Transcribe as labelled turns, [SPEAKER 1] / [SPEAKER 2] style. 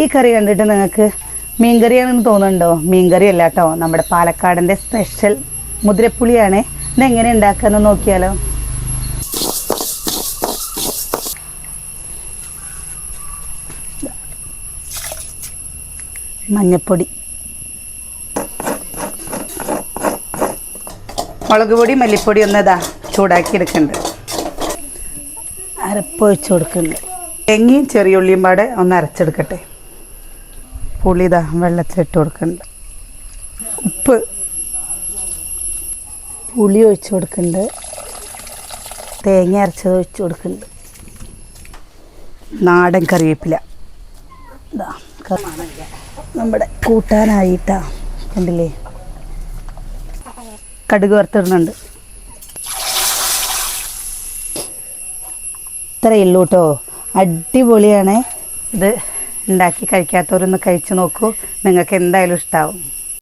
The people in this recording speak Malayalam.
[SPEAKER 1] ഈ കറി കണ്ടിട്ട് നിങ്ങൾക്ക് മീൻകറിയാണെന്ന് തോന്നുന്നുണ്ടോ? മീൻകറി അല്ല കേട്ടോ നമ്മുടെ പാലക്കാടിന്റെ സ്പെഷ്യൽ മുതിരപ്പുളിയാണ്. എങ്ങനെ ഉണ്ടാക്കാന്ന് നോക്കിയാലോ. മഞ്ഞപ്പൊടി. മുളക് പൊടി മല്ലിപ്പൊടി ഒന്ന് ഇതാ ചൂടാക്കി എടുക്കുന്നുണ്ട്. അരപ്പ് ഒഴിച്ച് കൊടുക്കുന്നുണ്ട്. തേങ്ങയും ചെറിയ ഉള്ളിയും പാടെ ഒന്ന് അരച്ചെടുക്കട്ടെ. പുളി ഇതാ വെള്ളത്തിലിട്ട് കൊടുക്കുന്നുണ്ട് ഉപ്പ്. പുളി ഒഴിച്ച് കൊടുക്കുന്നുണ്ട് തേങ്ങ അരച്ചത് ഒഴിച്ച് കൊടുക്കുന്നുണ്ട് നാടൻ കറിവേപ്പില. നമ്മുടെ കൂട്ടാനായിട്ടാ കണ്ടില്ലേ? കടുക് വറുത്തിടുന്നുണ്ട്. ഇത്രയേ ഉള്ളൂ കേട്ടോ അടിപൊളിയാണ് ഇത്. ഉണ്ടാക്കി കഴിക്കാത്തവരൊന്ന് കഴിച്ചു നോക്കൂ. നിങ്ങൾക്ക് എന്തായാലും ഇഷ്ടാവും.